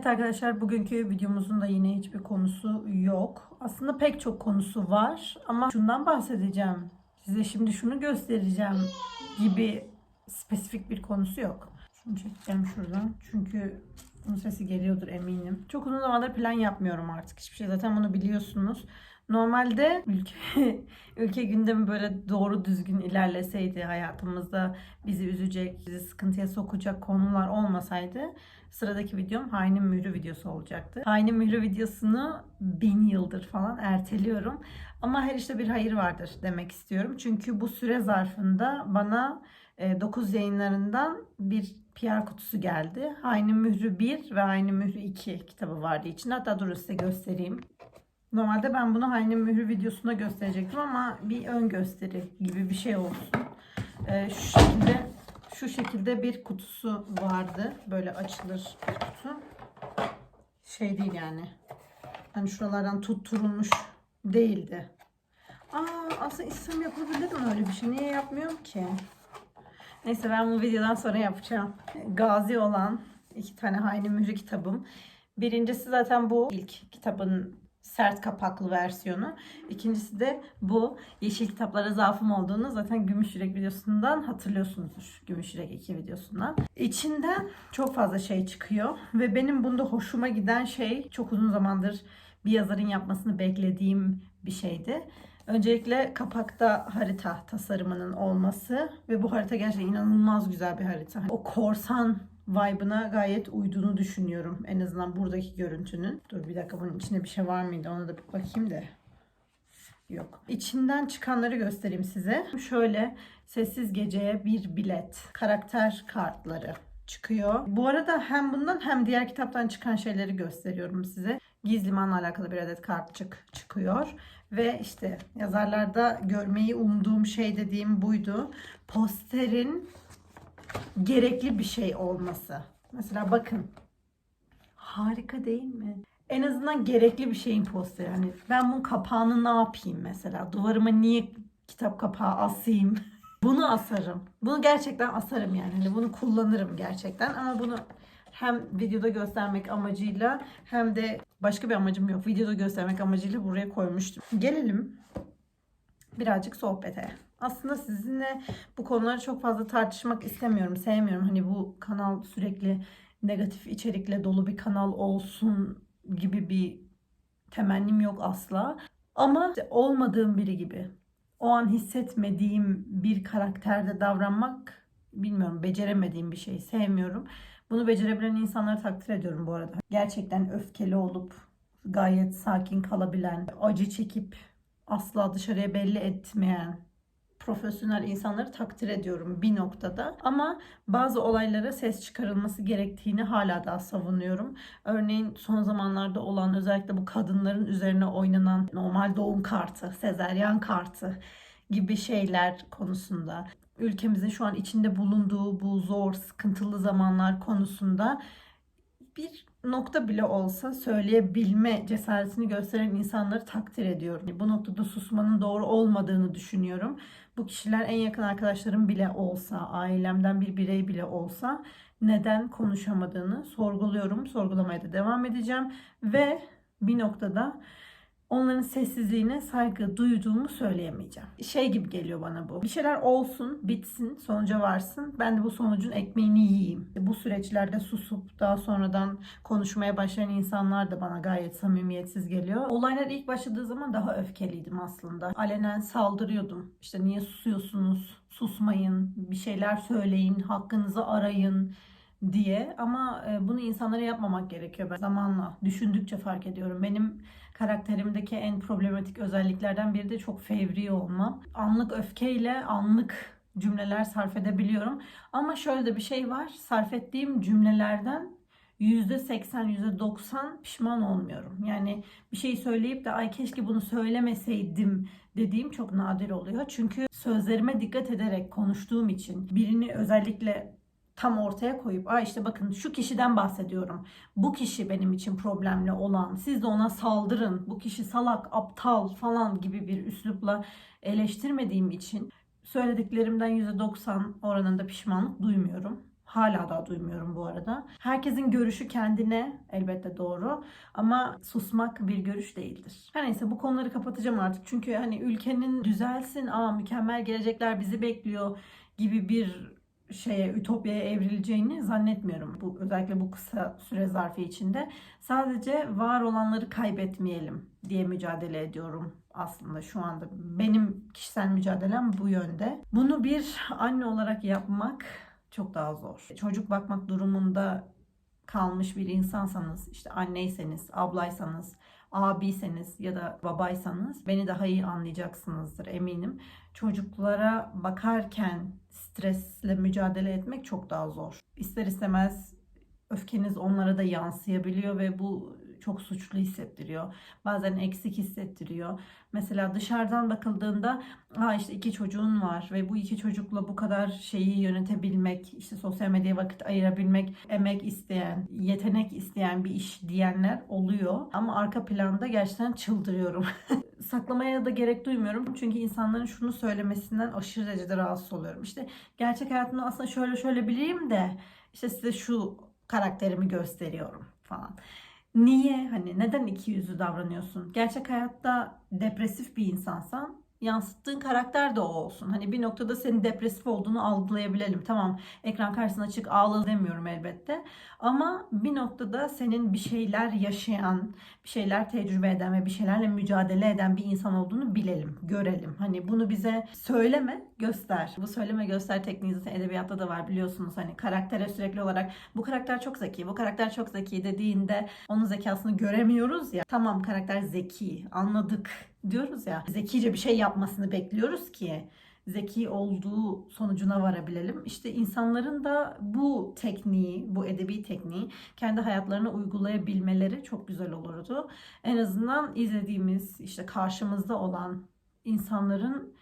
Evet arkadaşlar bugünkü videomuzun da yine hiçbir konusu yok. Aslında pek çok konusu var ama şundan bahsedeceğim. Size şimdi şunu göstereceğim gibi spesifik bir konusu yok. Şunu çekeceğim şuradan. Çünkü bunun sesi geliyordur eminim. Çok uzun zamandır plan yapmıyorum artık hiçbir şey. Zaten bunu biliyorsunuz. Normalde ülke ülke gündemi böyle doğru düzgün ilerleseydi hayatımızda bizi üzecek, bizi sıkıntıya sokacak konular olmasaydı sıradaki videom Hainin Mührü videosu olacaktı. Hainin Mührü videosunu bin yıldır falan erteliyorum. Ama her işte bir hayır vardır demek istiyorum. Çünkü bu süre zarfında bana 9 yayınlarından bir PR kutusu geldi. Hainin Mührü 1 ve Hainin Mührü 2 kitabı vardı içinde. Hatta dur size göstereyim. Normalde ben bunu Hainin Mührü videosunda gösterecektim ama bir ön gösteri gibi bir şey olsun. Ee, şu şekilde şu şekilde bir kutusu vardı. Böyle açılır kutu. Şey değil yani. Hani şuralardan tutturulmuş değildi. Aa aslında istem yapabilirim öyle bir şey. Niye yapmıyorum ki? Neyse ben bu videodan sonra yapacağım. Gazi olan iki tane Haini Mührü kitabım. Birincisi zaten bu ilk kitabın sert kapaklı versiyonu. İkincisi de bu yeşil kitaplara zaafım olduğunu zaten Gümüş Yürek videosundan hatırlıyorsunuzdur. Gümüş Yürek 2 videosundan. İçinden çok fazla şey çıkıyor ve benim bunda hoşuma giden şey çok uzun zamandır bir yazarın yapmasını beklediğim bir şeydi. Öncelikle kapakta harita tasarımının olması ve bu harita gerçekten inanılmaz güzel bir harita. O korsan vibe'ına gayet uyduğunu düşünüyorum. En azından buradaki görüntünün. Dur bir dakika bunun içinde bir şey var mıydı ona da bir bakayım da. Yok. İçinden çıkanları göstereyim size. Şöyle sessiz geceye bir bilet. Karakter kartları çıkıyor. Bu arada hem bundan hem diğer kitaptan çıkan şeyleri gösteriyorum size. Gizliman'la alakalı bir adet kartçık çıkıyor. Ve işte yazarlarda görmeyi umduğum şey dediğim buydu. Posterin gerekli bir şey olması. Mesela bakın. Harika değil mi? En azından gerekli bir şeyin posteri. Yani ben bunun kapağını ne yapayım mesela? Duvarıma niye kitap kapağı asayım? Bunu asarım. Bunu gerçekten asarım yani. Hani bunu kullanırım gerçekten ama bunu hem videoda göstermek amacıyla hem de başka bir amacım yok. Videoda göstermek amacıyla buraya koymuştum. Gelelim birazcık sohbete. Aslında sizinle bu konuları çok fazla tartışmak istemiyorum. Sevmiyorum. Hani bu kanal sürekli negatif içerikle dolu bir kanal olsun gibi bir temennim yok asla. Ama işte olmadığım biri gibi o an hissetmediğim bir karakterde davranmak bilmiyorum beceremediğim bir şey sevmiyorum. Bunu becerebilen insanları takdir ediyorum bu arada. Gerçekten öfkeli olup gayet sakin kalabilen, acı çekip asla dışarıya belli etmeyen profesyonel insanları takdir ediyorum bir noktada. Ama bazı olaylara ses çıkarılması gerektiğini hala daha savunuyorum. Örneğin son zamanlarda olan özellikle bu kadınların üzerine oynanan normal doğum kartı, sezeryan kartı gibi şeyler konusunda ülkemizin şu an içinde bulunduğu bu zor, sıkıntılı zamanlar konusunda bir nokta bile olsa söyleyebilme cesaretini gösteren insanları takdir ediyorum. Bu noktada susmanın doğru olmadığını düşünüyorum. Bu kişiler en yakın arkadaşlarım bile olsa, ailemden bir birey bile olsa neden konuşamadığını sorguluyorum. Sorgulamaya da devam edeceğim ve bir noktada onların sessizliğine saygı duyduğumu söyleyemeyeceğim. Şey gibi geliyor bana bu. Bir şeyler olsun, bitsin, sonuca varsın. Ben de bu sonucun ekmeğini yiyeyim. Bu süreçlerde susup daha sonradan konuşmaya başlayan insanlar da bana gayet samimiyetsiz geliyor. Olaylar ilk başladığı zaman daha öfkeliydim aslında. Alenen saldırıyordum. İşte niye susuyorsunuz? Susmayın, bir şeyler söyleyin, hakkınızı arayın diye ama e, bunu insanlara yapmamak gerekiyor. Ben zamanla düşündükçe fark ediyorum. Benim karakterimdeki en problematik özelliklerden biri de çok fevri olmam. Anlık öfkeyle anlık cümleler sarf edebiliyorum. Ama şöyle de bir şey var. Sarf ettiğim cümlelerden %80, %90 pişman olmuyorum. Yani bir şey söyleyip de ay keşke bunu söylemeseydim dediğim çok nadir oluyor. Çünkü sözlerime dikkat ederek konuştuğum için birini özellikle tam ortaya koyup Aa işte bakın şu kişiden bahsediyorum. Bu kişi benim için problemli olan. Siz de ona saldırın. Bu kişi salak, aptal falan gibi bir üslupla eleştirmediğim için söylediklerimden %90 oranında pişmanlık duymuyorum. Hala daha duymuyorum bu arada. Herkesin görüşü kendine elbette doğru ama susmak bir görüş değildir. Her neyse bu konuları kapatacağım artık. Çünkü hani ülkenin düzelsin, aa mükemmel gelecekler bizi bekliyor gibi bir şeye, ütopyaya evrileceğini zannetmiyorum. Bu özellikle bu kısa süre zarfı içinde. Sadece var olanları kaybetmeyelim diye mücadele ediyorum aslında şu anda. Benim kişisel mücadelem bu yönde. Bunu bir anne olarak yapmak çok daha zor. Çocuk bakmak durumunda kalmış bir insansanız, işte anneyseniz, ablaysanız, abiyseniz ya da babaysanız beni daha iyi anlayacaksınızdır eminim. Çocuklara bakarken stresle mücadele etmek çok daha zor. İster istemez öfkeniz onlara da yansıyabiliyor ve bu çok suçlu hissettiriyor. Bazen eksik hissettiriyor. Mesela dışarıdan bakıldığında ha işte iki çocuğun var ve bu iki çocukla bu kadar şeyi yönetebilmek, işte sosyal medyaya vakit ayırabilmek, emek isteyen, yetenek isteyen bir iş diyenler oluyor. Ama arka planda gerçekten çıldırıyorum. Saklamaya da gerek duymuyorum. Çünkü insanların şunu söylemesinden aşırı derecede rahatsız oluyorum. İşte gerçek hayatımda aslında şöyle şöyle bileyim de işte size şu karakterimi gösteriyorum falan. Niye? Hani neden iki yüzlü davranıyorsun? Gerçek hayatta depresif bir insansan yansıttığın karakter de o olsun. Hani bir noktada senin depresif olduğunu algılayabilelim. Tamam ekran karşısına çık ağla demiyorum elbette. Ama bir noktada senin bir şeyler yaşayan, bir şeyler tecrübe eden ve bir şeylerle mücadele eden bir insan olduğunu bilelim, görelim. Hani bunu bize söyleme, göster. Bu söyleme göster tekniği zaten edebiyatta da var biliyorsunuz. Hani karaktere sürekli olarak bu karakter çok zeki, bu karakter çok zeki dediğinde onun zekasını göremiyoruz ya. Tamam karakter zeki, anladık diyoruz ya. Zekice bir şey yapmasını bekliyoruz ki zeki olduğu sonucuna varabilelim. İşte insanların da bu tekniği, bu edebi tekniği kendi hayatlarına uygulayabilmeleri çok güzel olurdu. En azından izlediğimiz, işte karşımızda olan insanların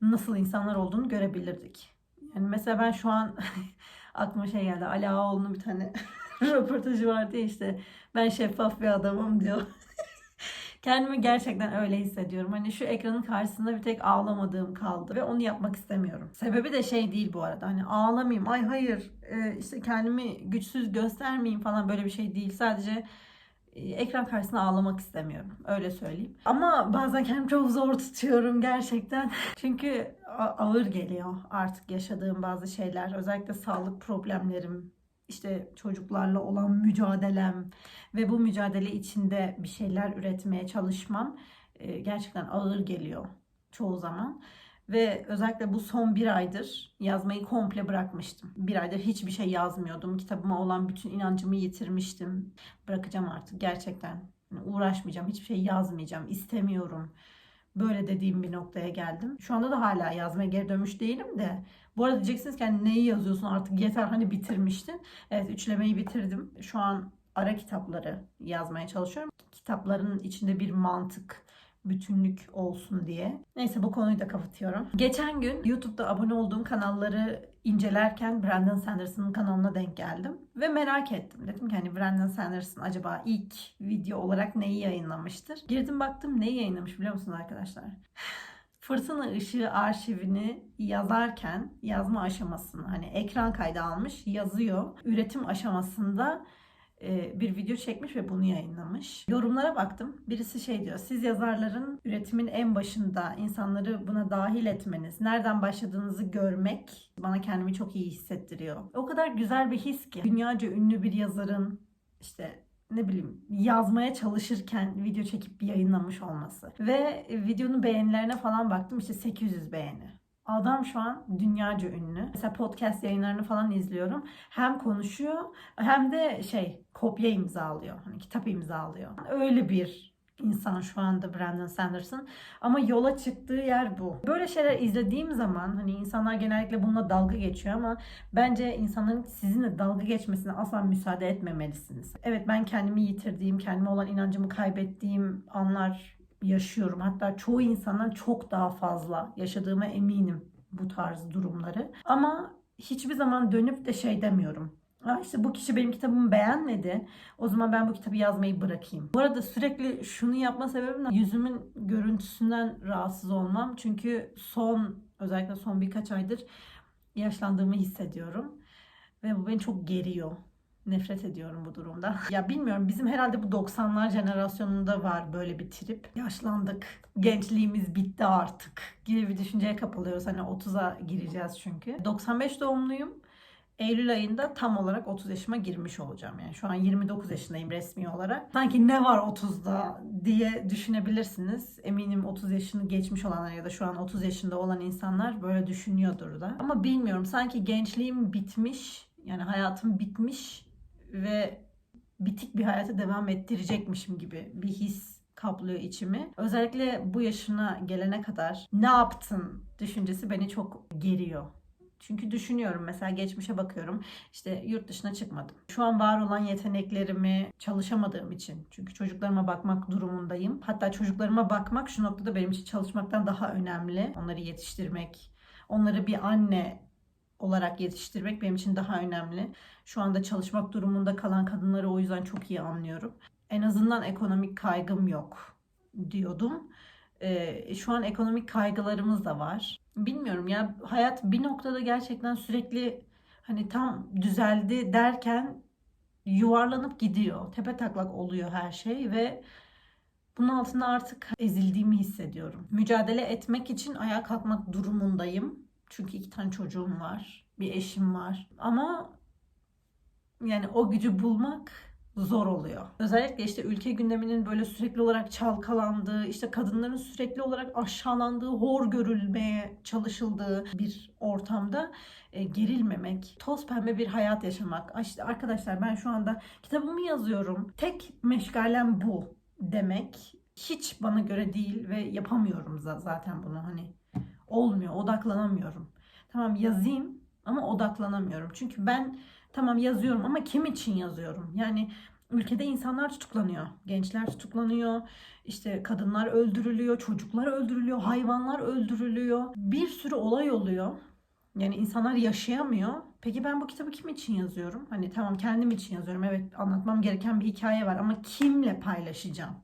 nasıl insanlar olduğunu görebilirdik. Yani mesela ben şu an aklıma şey geldi. Ali Ağaoğlu'nun bir tane röportajı vardı ya işte ben şeffaf bir adamım diyor. Kendimi gerçekten öyle hissediyorum. Hani şu ekranın karşısında bir tek ağlamadığım kaldı ve onu yapmak istemiyorum. Sebebi de şey değil bu arada. Hani ağlamayayım, ay hayır e, işte kendimi güçsüz göstermeyeyim falan böyle bir şey değil. Sadece e, ekran karşısında ağlamak istemiyorum. Öyle söyleyeyim. Ama bazen kendimi çok zor tutuyorum gerçekten. Çünkü ağır geliyor artık yaşadığım bazı şeyler. Özellikle sağlık problemlerim, işte çocuklarla olan mücadelem ve bu mücadele içinde bir şeyler üretmeye çalışmam e, gerçekten ağır geliyor çoğu zaman. Ve özellikle bu son bir aydır yazmayı komple bırakmıştım. Bir aydır hiçbir şey yazmıyordum. Kitabıma olan bütün inancımı yitirmiştim. Bırakacağım artık gerçekten. Uğraşmayacağım, hiçbir şey yazmayacağım, istemiyorum. Böyle dediğim bir noktaya geldim. Şu anda da hala yazmaya geri dönmüş değilim de. Bu arada diyeceksiniz ki hani neyi yazıyorsun artık yeter hani bitirmiştin. Evet üçlemeyi bitirdim. Şu an ara kitapları yazmaya çalışıyorum. Kitapların içinde bir mantık, bütünlük olsun diye. Neyse bu konuyu da kapatıyorum. Geçen gün YouTube'da abone olduğum kanalları incelerken Brandon Sanderson'ın kanalına denk geldim. Ve merak ettim. Dedim ki hani Brandon Sanderson acaba ilk video olarak neyi yayınlamıştır? Girdim baktım neyi yayınlamış biliyor musunuz arkadaşlar? Fırtına Işığı arşivini yazarken yazma aşamasını hani ekran kaydı almış yazıyor. Üretim aşamasında e, bir video çekmiş ve bunu yayınlamış. Yorumlara baktım. Birisi şey diyor. Siz yazarların üretimin en başında insanları buna dahil etmeniz, nereden başladığınızı görmek bana kendimi çok iyi hissettiriyor. O kadar güzel bir his ki. Dünyaca ünlü bir yazarın işte ne bileyim yazmaya çalışırken video çekip bir yayınlamış olması. Ve videonun beğenilerine falan baktım işte 800 beğeni. Adam şu an dünyaca ünlü. Mesela podcast yayınlarını falan izliyorum. Hem konuşuyor hem de şey kopya imzalıyor. Hani kitap imzalıyor. Öyle bir insan şu anda Brandon Sanderson. Ama yola çıktığı yer bu. Böyle şeyler izlediğim zaman hani insanlar genellikle bununla dalga geçiyor ama bence insanların sizinle dalga geçmesine asla müsaade etmemelisiniz. Evet ben kendimi yitirdiğim, kendime olan inancımı kaybettiğim anlar yaşıyorum. Hatta çoğu insandan çok daha fazla yaşadığıma eminim bu tarz durumları. Ama hiçbir zaman dönüp de şey demiyorum. Aa işte bu kişi benim kitabımı beğenmedi. O zaman ben bu kitabı yazmayı bırakayım. Bu arada sürekli şunu yapma sebebim yüzümün görüntüsünden rahatsız olmam. Çünkü son özellikle son birkaç aydır yaşlandığımı hissediyorum. Ve bu beni çok geriyor. Nefret ediyorum bu durumda. Ya bilmiyorum bizim herhalde bu 90'lar jenerasyonunda var böyle bir trip. Yaşlandık, gençliğimiz bitti artık gibi bir düşünceye kapılıyoruz. Hani 30'a gireceğiz çünkü. 95 doğumluyum. Eylül ayında tam olarak 30 yaşıma girmiş olacağım. Yani şu an 29 yaşındayım resmi olarak. Sanki ne var 30'da diye düşünebilirsiniz. Eminim 30 yaşını geçmiş olanlar ya da şu an 30 yaşında olan insanlar böyle düşünüyordur da. Ama bilmiyorum sanki gençliğim bitmiş. Yani hayatım bitmiş ve bitik bir hayata devam ettirecekmişim gibi bir his kaplıyor içimi. Özellikle bu yaşına gelene kadar ne yaptın düşüncesi beni çok geriyor. Çünkü düşünüyorum mesela geçmişe bakıyorum. İşte yurt dışına çıkmadım. Şu an var olan yeteneklerimi çalışamadığım için. Çünkü çocuklarıma bakmak durumundayım. Hatta çocuklarıma bakmak şu noktada benim için çalışmaktan daha önemli. Onları yetiştirmek, onları bir anne olarak yetiştirmek benim için daha önemli. Şu anda çalışmak durumunda kalan kadınları o yüzden çok iyi anlıyorum. En azından ekonomik kaygım yok diyordum. Ee, şu an ekonomik kaygılarımız da var. Bilmiyorum ya hayat bir noktada gerçekten sürekli hani tam düzeldi derken yuvarlanıp gidiyor. Tepe taklak oluyor her şey ve bunun altında artık ezildiğimi hissediyorum. Mücadele etmek için ayağa kalkmak durumundayım. Çünkü iki tane çocuğum var, bir eşim var. Ama yani o gücü bulmak zor oluyor. Özellikle işte ülke gündeminin böyle sürekli olarak çalkalandığı, işte kadınların sürekli olarak aşağılandığı, hor görülmeye çalışıldığı bir ortamda e, gerilmemek, toz pembe bir hayat yaşamak. İşte arkadaşlar ben şu anda kitabımı yazıyorum. Tek meşgalem bu demek hiç bana göre değil ve yapamıyorum za- zaten bunu hani olmuyor, odaklanamıyorum. Tamam yazayım ama odaklanamıyorum. Çünkü ben tamam yazıyorum ama kim için yazıyorum? Yani ülkede insanlar tutuklanıyor, gençler tutuklanıyor, işte kadınlar öldürülüyor, çocuklar öldürülüyor, hayvanlar öldürülüyor. Bir sürü olay oluyor. Yani insanlar yaşayamıyor. Peki ben bu kitabı kim için yazıyorum? Hani tamam kendim için yazıyorum. Evet anlatmam gereken bir hikaye var ama kimle paylaşacağım?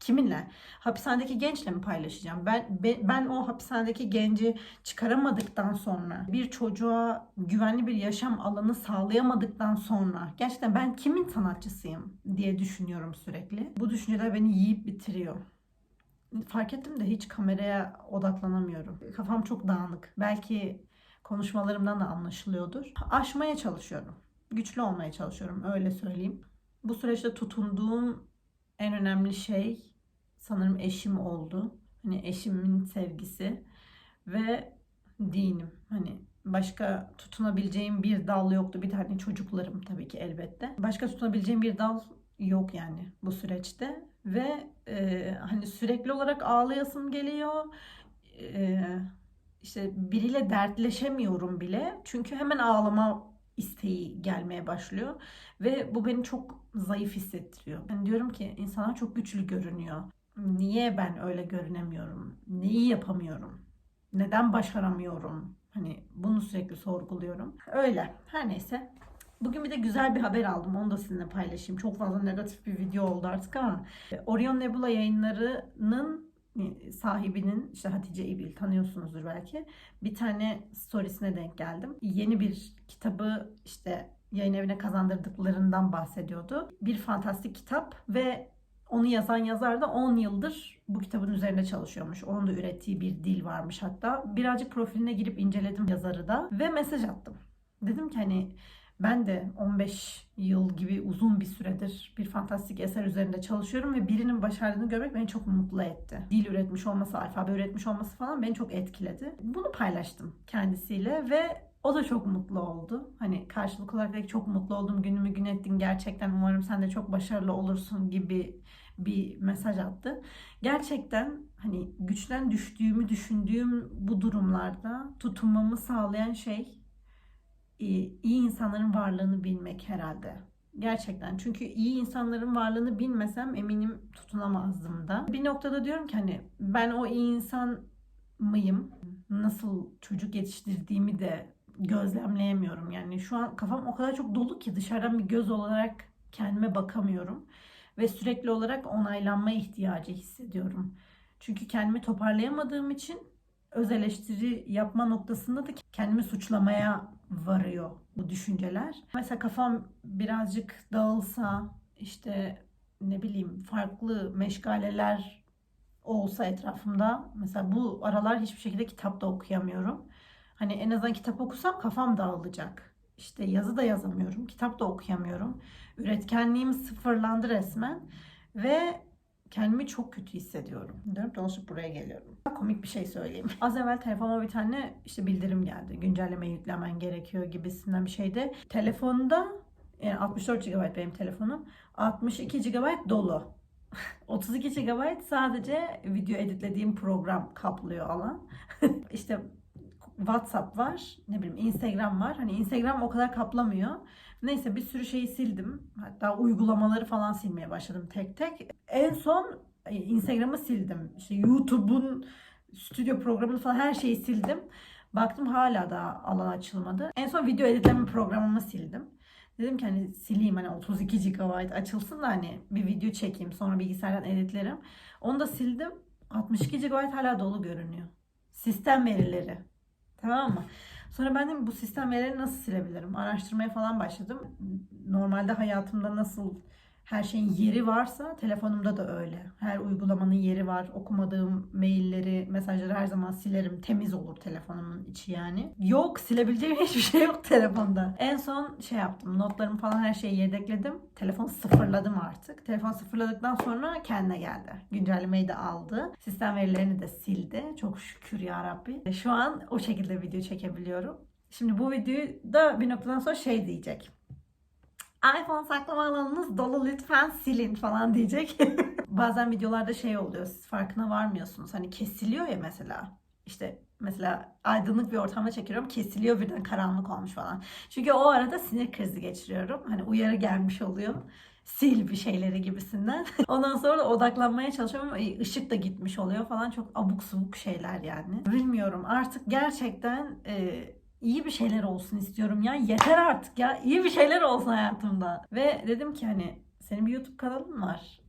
Kiminle? Hapishanedeki gençle mi paylaşacağım? Ben be- ben o hapishanedeki genci çıkaramadıktan sonra, bir çocuğa güvenli bir yaşam alanı sağlayamadıktan sonra gerçekten ben kimin sanatçısıyım diye düşünüyorum sürekli. Bu düşünceler beni yiyip bitiriyor. Fark ettim de hiç kameraya odaklanamıyorum. Kafam çok dağınık. Belki konuşmalarımdan da anlaşılıyordur. Aşmaya çalışıyorum. Güçlü olmaya çalışıyorum öyle söyleyeyim. Bu süreçte tutunduğum en önemli şey sanırım eşim oldu. Hani eşimin sevgisi ve dinim. Hani başka tutunabileceğim bir dal yoktu. Bir tane çocuklarım tabii ki elbette. Başka tutunabileceğim bir dal yok yani bu süreçte ve e, hani sürekli olarak ağlayasım geliyor. E, işte biriyle dertleşemiyorum bile. Çünkü hemen ağlama isteği gelmeye başlıyor ve bu beni çok zayıf hissettiriyor. Ben diyorum ki insanlar çok güçlü görünüyor. Niye ben öyle görünemiyorum? Neyi yapamıyorum? Neden başaramıyorum? Hani bunu sürekli sorguluyorum. Öyle. Her neyse. Bugün bir de güzel bir haber aldım. Onu da sizinle paylaşayım. Çok fazla negatif bir video oldu artık ama Orion Nebula yayınlarının sahibinin işte Hatice İbil tanıyorsunuzdur belki. Bir tane storiesine denk geldim. Yeni bir kitabı işte yayın evine kazandırdıklarından bahsediyordu. Bir fantastik kitap ve onu yazan yazar da 10 yıldır bu kitabın üzerinde çalışıyormuş. Onun da ürettiği bir dil varmış hatta. Birazcık profiline girip inceledim yazarı da ve mesaj attım. Dedim ki hani ben de 15 yıl gibi uzun bir süredir bir fantastik eser üzerinde çalışıyorum ve birinin başardığını görmek beni çok mutlu etti. Dil üretmiş olması, alfabe üretmiş olması falan beni çok etkiledi. Bunu paylaştım kendisiyle ve o da çok mutlu oldu. Hani karşılık olarak da çok mutlu oldum. Günümü gün ettin gerçekten. Umarım sen de çok başarılı olursun gibi bir mesaj attı. Gerçekten hani güçten düştüğümü düşündüğüm bu durumlarda tutunmamı sağlayan şey iyi insanların varlığını bilmek herhalde. Gerçekten. Çünkü iyi insanların varlığını bilmesem eminim tutunamazdım da. Bir noktada diyorum ki hani ben o iyi insan mıyım? Nasıl çocuk yetiştirdiğimi de gözlemleyemiyorum. Yani şu an kafam o kadar çok dolu ki dışarıdan bir göz olarak kendime bakamıyorum. Ve sürekli olarak onaylanma ihtiyacı hissediyorum. Çünkü kendimi toparlayamadığım için öz eleştiri yapma noktasında da kendimi suçlamaya varıyor bu düşünceler. Mesela kafam birazcık dağılsa işte ne bileyim farklı meşgaleler olsa etrafımda mesela bu aralar hiçbir şekilde kitap da okuyamıyorum. Hani en azından kitap okusam kafam dağılacak. İşte yazı da yazamıyorum, kitap da okuyamıyorum. Üretkenliğim sıfırlandı resmen ve kendimi çok kötü hissediyorum. Dönüp dolaşıp buraya geliyorum. Komik bir şey söyleyeyim. Az evvel telefonuma bir tane işte bildirim geldi. Güncelleme yüklemen gerekiyor gibisinden bir şeydi. Telefonda yani 64 GB benim telefonum. 62 GB dolu. 32 GB sadece video editlediğim program kaplıyor alan. işte WhatsApp var, ne bileyim Instagram var. Hani Instagram o kadar kaplamıyor. Neyse bir sürü şeyi sildim. Hatta uygulamaları falan silmeye başladım tek tek. En son e, Instagram'ı sildim. İşte YouTube'un stüdyo programını falan her şeyi sildim. Baktım hala da alan açılmadı. En son video editleme programımı sildim. Dedim ki hani sileyim hani 32 GB açılsın da hani bir video çekeyim sonra bilgisayardan editlerim. Onu da sildim. 62 GB hala dolu görünüyor. Sistem verileri. Tamam mı? Sonra ben dedim bu sistem verilerini nasıl silebilirim? Araştırmaya falan başladım. Normalde hayatımda nasıl her şeyin yeri varsa telefonumda da öyle. Her uygulamanın yeri var. Okumadığım mailleri, mesajları her zaman silerim. Temiz olur telefonumun içi yani. Yok silebileceğim hiçbir şey yok telefonda. En son şey yaptım. Notlarımı falan her şeyi yedekledim. Telefonu sıfırladım artık. Telefon sıfırladıktan sonra kendine geldi. Güncellemeyi de aldı. Sistem verilerini de sildi. Çok şükür ya Rabbi. Şu an o şekilde video çekebiliyorum. Şimdi bu videoyu da bir noktadan sonra şey diyecek iPhone saklama alanınız dolu lütfen silin falan diyecek. Bazen videolarda şey oluyor siz farkına varmıyorsunuz. Hani kesiliyor ya mesela. İşte mesela aydınlık bir ortamda çekiyorum kesiliyor birden karanlık olmuş falan. Çünkü o arada sinir krizi geçiriyorum. Hani uyarı gelmiş oluyor sil bir şeyleri gibisinden. Ondan sonra da odaklanmaya çalışıyorum ama ışık da gitmiş oluyor falan. Çok abuk subuk şeyler yani. Bilmiyorum artık gerçekten e, iyi bir şeyler olsun istiyorum ya. Yeter artık ya. İyi bir şeyler olsun hayatımda. Ve dedim ki hani senin bir YouTube kanalın var.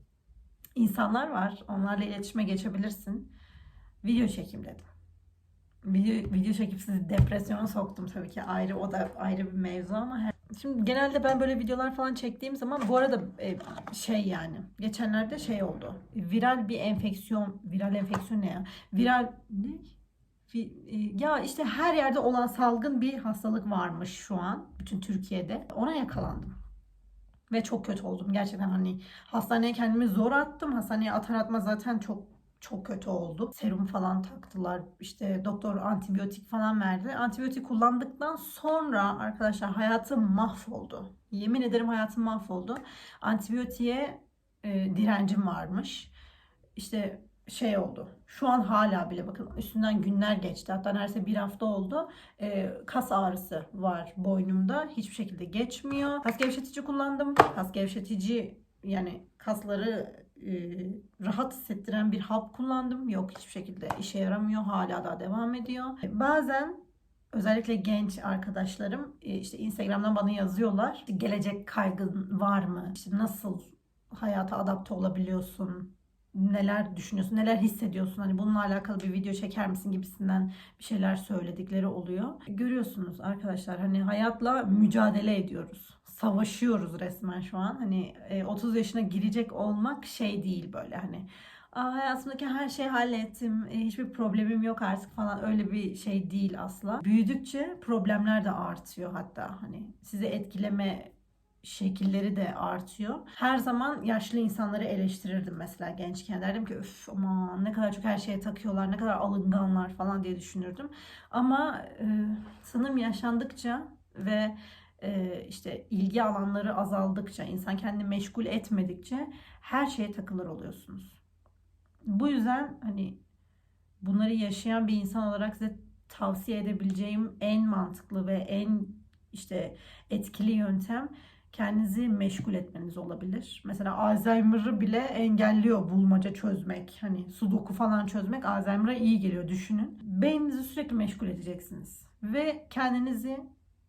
İnsanlar var. Onlarla iletişime geçebilirsin. Video çekeyim dedim. Video, video çekip sizi depresyona soktum tabii ki ayrı o da ayrı bir mevzu ama her... şimdi genelde ben böyle videolar falan çektiğim zaman bu arada e, şey yani geçenlerde şey oldu viral bir enfeksiyon viral enfeksiyon ne ya viral ne ya işte her yerde olan salgın bir hastalık varmış şu an bütün Türkiye'de. Ona yakalandım. Ve çok kötü oldum. Gerçekten hani hastaneye kendimi zor attım. Hastaneye atar atma zaten çok çok kötü oldu. Serum falan taktılar. İşte doktor antibiyotik falan verdi. Antibiyotik kullandıktan sonra arkadaşlar hayatım mahvoldu. Yemin ederim hayatım mahvoldu. Antibiyotiğe e, direncim varmış. İşte şey oldu. Şu an hala bile bakın üstünden günler geçti. Hatta neredeyse bir hafta oldu. Ee, kas ağrısı var boynumda. Hiçbir şekilde geçmiyor. Kas gevşetici kullandım. Kas gevşetici yani kasları e, rahat hissettiren bir hap kullandım. Yok hiçbir şekilde işe yaramıyor. Hala da devam ediyor. Bazen özellikle genç arkadaşlarım e, işte Instagram'dan bana yazıyorlar. Gelecek kaygın var mı? İşte nasıl hayata adapte olabiliyorsun? Neler düşünüyorsun, neler hissediyorsun hani bununla alakalı bir video çeker misin gibisinden bir şeyler söyledikleri oluyor. Görüyorsunuz arkadaşlar hani hayatla mücadele ediyoruz. Savaşıyoruz resmen şu an. Hani 30 e, yaşına girecek olmak şey değil böyle hani Aa, hayatımdaki her şeyi hallettim, e, hiçbir problemim yok artık falan öyle bir şey değil asla. Büyüdükçe problemler de artıyor hatta hani sizi etkileme şekilleri de artıyor. Her zaman yaşlı insanları eleştirirdim mesela gençken. Derdim ki öf aman ne kadar çok her şeye takıyorlar, ne kadar alınganlar falan diye düşünürdüm. Ama e, sanırım yaşandıkça ve e, işte ilgi alanları azaldıkça, insan kendini meşgul etmedikçe her şeye takılır oluyorsunuz. Bu yüzden hani bunları yaşayan bir insan olarak size tavsiye edebileceğim en mantıklı ve en işte etkili yöntem kendinizi meşgul etmeniz olabilir. Mesela Alzheimer'ı bile engelliyor bulmaca çözmek. Hani sudoku falan çözmek Alzheimer'a iyi geliyor düşünün. Beyninizi sürekli meşgul edeceksiniz. Ve kendinizi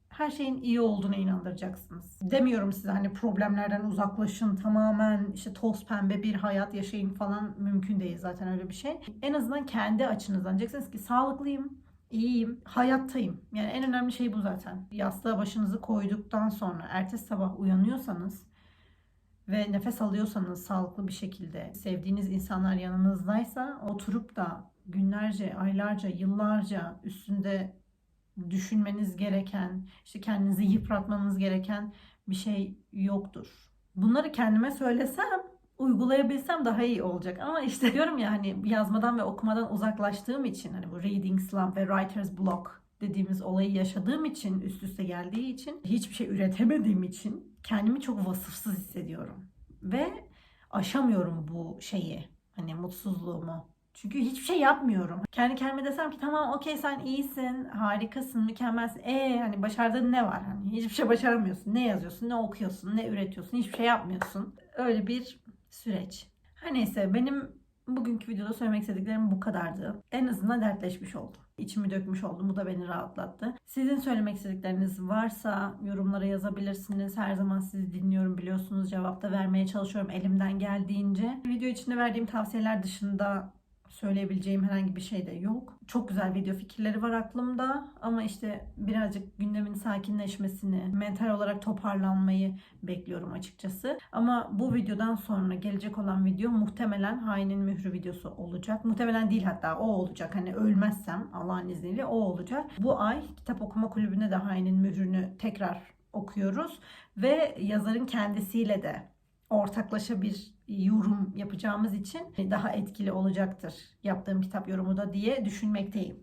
her şeyin iyi olduğuna inandıracaksınız. Demiyorum size hani problemlerden uzaklaşın tamamen işte toz pembe bir hayat yaşayın falan mümkün değil zaten öyle bir şey. En azından kendi açınızdan diyeceksiniz ki sağlıklıyım, iyiyim, hayattayım. Yani en önemli şey bu zaten. Yastığa başınızı koyduktan sonra ertesi sabah uyanıyorsanız ve nefes alıyorsanız sağlıklı bir şekilde sevdiğiniz insanlar yanınızdaysa oturup da günlerce, aylarca, yıllarca üstünde düşünmeniz gereken, işte kendinizi yıpratmanız gereken bir şey yoktur. Bunları kendime söylesem uygulayabilsem daha iyi olacak. Ama işte diyorum ya hani yazmadan ve okumadan uzaklaştığım için hani bu reading slump ve writer's block dediğimiz olayı yaşadığım için üst üste geldiği için hiçbir şey üretemediğim için kendimi çok vasıfsız hissediyorum. Ve aşamıyorum bu şeyi hani mutsuzluğumu. Çünkü hiçbir şey yapmıyorum. Kendi kendime desem ki tamam okey sen iyisin, harikasın, mükemmelsin. E hani başardığın ne var? Hani hiçbir şey başaramıyorsun. Ne yazıyorsun, ne okuyorsun, ne üretiyorsun, hiçbir şey yapmıyorsun. Öyle bir süreç. Her neyse benim bugünkü videoda söylemek istediklerim bu kadardı. En azından dertleşmiş oldum. İçimi dökmüş oldum. Bu da beni rahatlattı. Sizin söylemek istedikleriniz varsa yorumlara yazabilirsiniz. Her zaman sizi dinliyorum biliyorsunuz. Cevap da vermeye çalışıyorum elimden geldiğince. Video içinde verdiğim tavsiyeler dışında söyleyebileceğim herhangi bir şey de yok. Çok güzel video fikirleri var aklımda ama işte birazcık gündemin sakinleşmesini, mental olarak toparlanmayı bekliyorum açıkçası. Ama bu videodan sonra gelecek olan video muhtemelen Hainin Mührü videosu olacak. Muhtemelen değil hatta o olacak. Hani ölmezsem Allah'ın izniyle o olacak. Bu ay kitap okuma kulübünde de Hainin Mührü'nü tekrar okuyoruz ve yazarın kendisiyle de ortaklaşa bir yorum yapacağımız için daha etkili olacaktır yaptığım kitap yorumu da diye düşünmekteyim.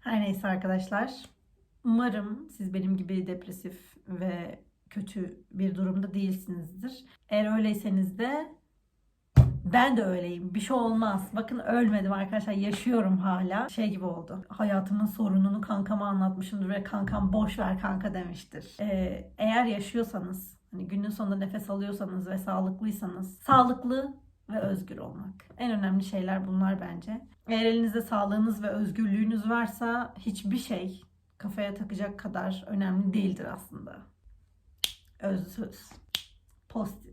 Her neyse arkadaşlar. Umarım siz benim gibi depresif ve kötü bir durumda değilsinizdir. Eğer öyleyseniz de ben de öyleyim. Bir şey olmaz. Bakın ölmedim arkadaşlar. Yaşıyorum hala. Şey gibi oldu. Hayatımın sorununu kankama anlatmışımdır ve kankam boş ver kanka demiştir. Ee, eğer yaşıyorsanız Hani günün sonunda nefes alıyorsanız ve sağlıklıysanız sağlıklı ve özgür olmak. En önemli şeyler bunlar bence. Eğer elinizde sağlığınız ve özgürlüğünüz varsa hiçbir şey kafaya takacak kadar önemli değildir aslında. Öz söz. Pozitif.